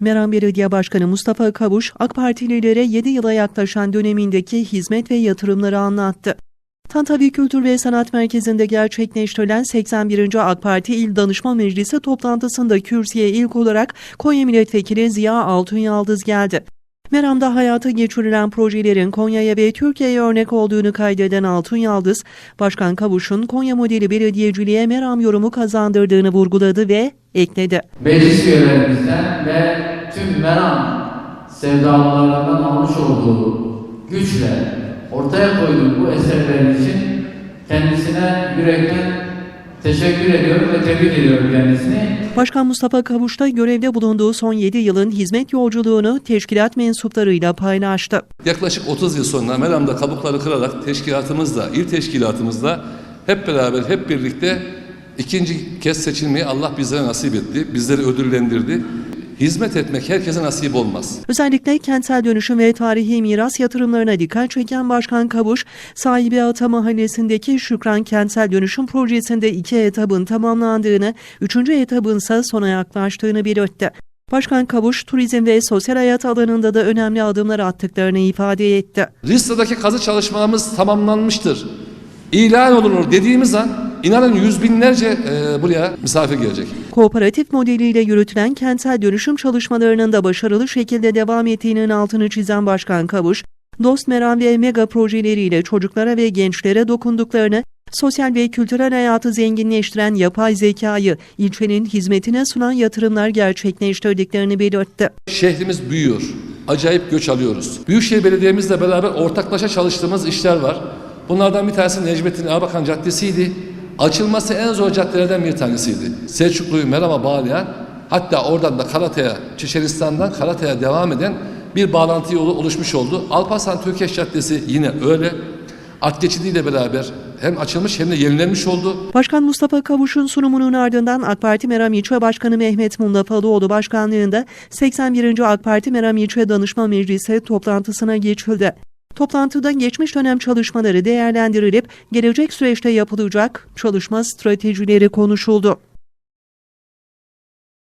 Meram Belediye Başkanı Mustafa Kavuş, AK Partililere 7 yıla yaklaşan dönemindeki hizmet ve yatırımları anlattı. Tantavi Kültür ve Sanat Merkezi'nde gerçekleştirilen 81. AK Parti İl Danışma Meclisi toplantısında kürsüye ilk olarak Konya Milletvekili Ziya Altun Yaldız geldi. Meram'da hayata geçirilen projelerin Konya'ya ve Türkiye'ye örnek olduğunu kaydeden Altun Yaldız, Başkan Kavuş'un Konya modeli belediyeciliğe Meram yorumu kazandırdığını vurguladı ve ekledi. meclis üyelerimizden ve tüm meram sevdalılarından almış olduğu güçle ortaya koyduğu bu eserler için kendisine yürekten teşekkür ediyorum ve tebrik ediyorum kendisini. Başkan Mustafa Kavuş da görevde bulunduğu son 7 yılın hizmet yolculuğunu teşkilat mensuplarıyla paylaştı. Yaklaşık 30 yıl sonra Meram'da kabukları kırarak teşkilatımızla, il teşkilatımızla hep beraber, hep birlikte ikinci kez seçilmeyi Allah bizlere nasip etti. Bizleri ödüllendirdi. Hizmet etmek herkese nasip olmaz. Özellikle kentsel dönüşüm ve tarihi miras yatırımlarına dikkat çeken Başkan Kavuş, sahibi Ata Mahallesi'ndeki Şükran Kentsel Dönüşüm Projesi'nde iki etabın tamamlandığını, üçüncü etabın ise sona yaklaştığını belirtti. Başkan Kavuş, turizm ve sosyal hayat alanında da önemli adımlar attıklarını ifade etti. Rista'daki kazı çalışmalarımız tamamlanmıştır. İlan olunur dediğimiz an inanın yüz binlerce e, buraya misafir gelecek. Kooperatif modeliyle yürütülen kentsel dönüşüm çalışmalarının da başarılı şekilde devam ettiğinin altını çizen Başkan Kavuş, Dost Meram ve Mega projeleriyle çocuklara ve gençlere dokunduklarını, sosyal ve kültürel hayatı zenginleştiren yapay zekayı ilçenin hizmetine sunan yatırımlar gerçekleştirdiklerini belirtti. Şehrimiz büyüyor. Acayip göç alıyoruz. Büyükşehir Belediye'mizle beraber ortaklaşa çalıştığımız işler var. Bunlardan bir tanesi Necmettin Erbakan Caddesi'ydi. Açılması en zor caddelerden bir tanesiydi. Selçuklu'yu Meram'a bağlayan, hatta oradan da Karatay'a, Çeşenistan'dan Karatay'a devam eden bir bağlantı yolu oluşmuş oldu. Alparslan Türkeş Caddesi yine öyle. At geçidiyle beraber hem açılmış hem de yenilenmiş oldu. Başkan Mustafa Kavuş'un sunumunun ardından AK Parti Meram İlçe Başkanı Mehmet Mundafalıoğlu başkanlığında 81. AK Parti Meram İlçe Danışma Meclisi toplantısına geçildi. Toplantıda geçmiş dönem çalışmaları değerlendirilip gelecek süreçte yapılacak çalışma stratejileri konuşuldu.